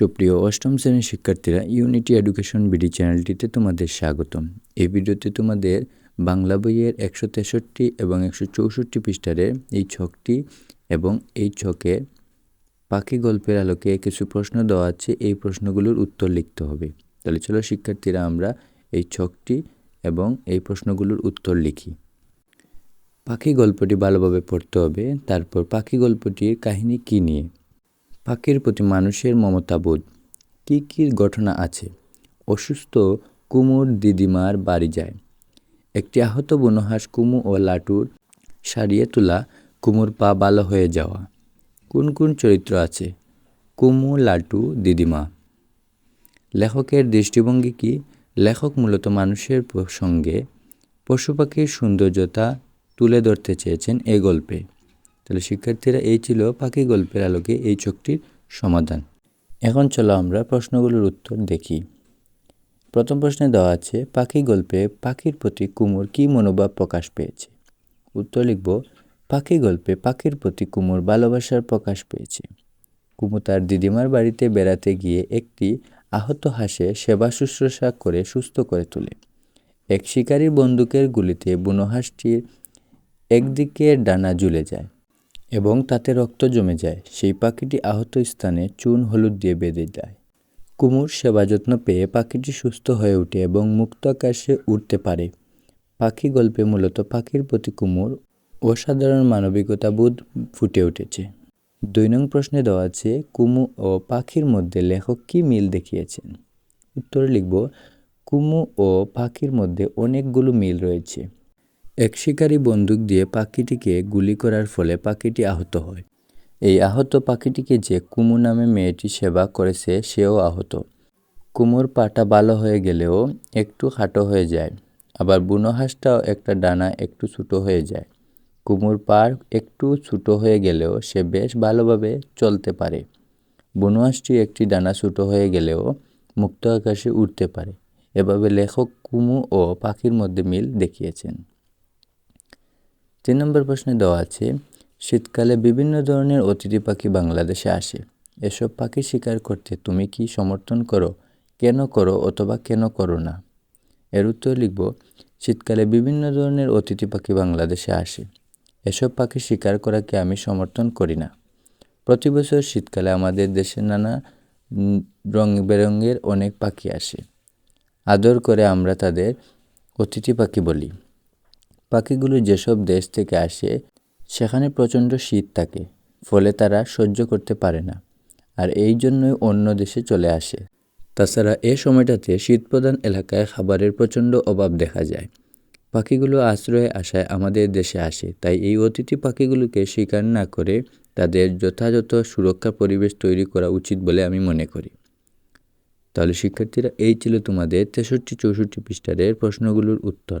সুপ্রিয় অষ্টম শ্রেণির শিক্ষার্থীরা ইউনিটি এডুকেশন বিডি চ্যানেলটিতে তোমাদের স্বাগতম। এই ভিডিওতে তোমাদের বাংলা বইয়ের একশো তেষট্টি এবং একশো চৌষট্টি পৃষ্ঠারে এই ছকটি এবং এই ছকে পাখি গল্পের আলোকে কিছু প্রশ্ন দেওয়া আছে, এই প্রশ্নগুলোর উত্তর লিখতে হবে। তাহলে চলো শিক্ষার্থীরা, আমরা এই ছকটি এবং এই প্রশ্নগুলোর উত্তর লিখি। পাখি গল্পটি ভালোভাবে পড়তে হবে, তারপর পাখি গল্পটির কাহিনী কী নিয়ে? পাখির প্রতি মানুষের মমতাবোধ। কী কী ঘটনা আছে? অসুস্থ কুমুর দিদিমার বাড়ি যায়। একটি আহত বনহাঁস কুমু ও লাটুর সারিয়ে তোলা কুমুর পা ভালো হয়ে যাওয়া। কোন কোন চরিত্র আছে? কুমু, লাটু, দিদিমা। লেখকের দৃষ্টিভঙ্গি কি? লেখক মূলত মানুষের সঙ্গে পশু পাখির সৌন্দর্যতা তুলে ধরতে চেয়েছেন এই গল্পে। তাহলে শিক্ষার্থীরা এই ছিল পাখি গল্পের আলোকে এই চোখটির সমাধান। এখন চলো আমরা প্রশ্নগুলোর উত্তর দেখি। প্রথম প্রশ্নে দেওয়া আছে, পাখি গল্পে পাখির প্রতি কুমোর কী মনোভাব প্রকাশ পেয়েছে? উত্তর লিখব, পাখি গল্পে পাখির প্রতি কুমোর ভালোবাসার প্রকাশ পেয়েছে। কুমু তার দিদিমার বাড়িতে বেড়াতে গিয়ে একটি আহত হাসে সেবা শুশ্রূষা করে সুস্থ করে তোলে। এক শিকারীর বন্দুকের গুলিতে বুনো হাঁসটির একদিকে ডানা ঝুলে যায়। এবং তাতে রক্ত জমে যায়। সেই পাখিটি আহত স্থানে চুন হলুদ দিয়ে বেঁধে দেয়। কুমুর সেবা যত্ন পেয়ে পাখিটি সুস্থ হয়ে ওঠে এবং মুক্ত আকাশে উঠতে পারে। পাখি গল্পে মূলত পাখির প্রতি কুমুর অসাধারণ মানবিকতা বোধ ফুটে উঠেছে। দুই নং প্রশ্নে দেওয়া আছে, কুমু ও পাখির মধ্যে লেখক কী মিল দেখিয়েছেন? উত্তরে লিখব, কুমু ও পাখির মধ্যে অনেকগুলো মিল রয়েছে। এক শিকারী বন্দুক দিয়ে পাখিটিকে গুলি করার ফলে পাখিটি আহত হয়। এই আহত পাখিটিকে যে কুমু নামে মেয়েটি সেবা করেছে, সেও আহত। কুমুর পাটা ভালো হয়ে গেলেও একটু খাটো হয়ে যায়, আবার বুনো হাঁসটাও একটা ডানা একটু ছোটো হয়ে যায়। কুমুর পার একটু ছোটো হয়ে গেলেও সে বেশ ভালোভাবে চলতে পারে। বুনো হাঁসটি একটি ডানা ছোটো হয়ে গেলেও মুক্ত আকাশে উঠতে পারে। এভাবে লেখক কুমু ও পাখির মধ্যে মিল দেখিয়েছেন। তিন নম্বর প্রশ্নে দেওয়া আছে, শীতকালে বিভিন্ন ধরনের অতিথি পাখি বাংলাদেশে আসে। এসব পাখি শিকার করতে তুমি কি সমর্থন করো? কেন করো অথবা কেন করো না? এর উত্তর লিখব, শীতকালে বিভিন্ন ধরনের অতিথি পাখি বাংলাদেশে আসে। এসব পাখি শিকার করাকে আমি সমর্থন করি না। প্রতি বছর শীতকালে আমাদের দেশে নানা রং বেরঙের অনেক পাখি আসে। আদর করে আমরা তাদের অতিথি পাখি বলি। পাখিগুলো যেসব দেশ থেকে আসে, সেখানে প্রচণ্ড শীত থাকে, ফলে তারা সহ্য করতে পারে না, আর এই জন্যই অন্য দেশে চলে আসে। তাছাড়া এ সময়টাতে শীতপ্রধান এলাকায় খাবারের প্রচণ্ড অভাব দেখা যায়। পাখিগুলো আশ্রয়ে আসায় আমাদের দেশে আসে, তাই এই অতিথি পাখিগুলোকে স্বীকার না করে তাদের যথাযথ সুরক্ষা পরিবেশ তৈরি করা উচিত বলে আমি মনে করি। তাহলে শিক্ষার্থীরা, এই ছিল তোমাদের তেষট্টি চৌষট্টি পৃষ্ঠারের প্রশ্নগুলোর উত্তর।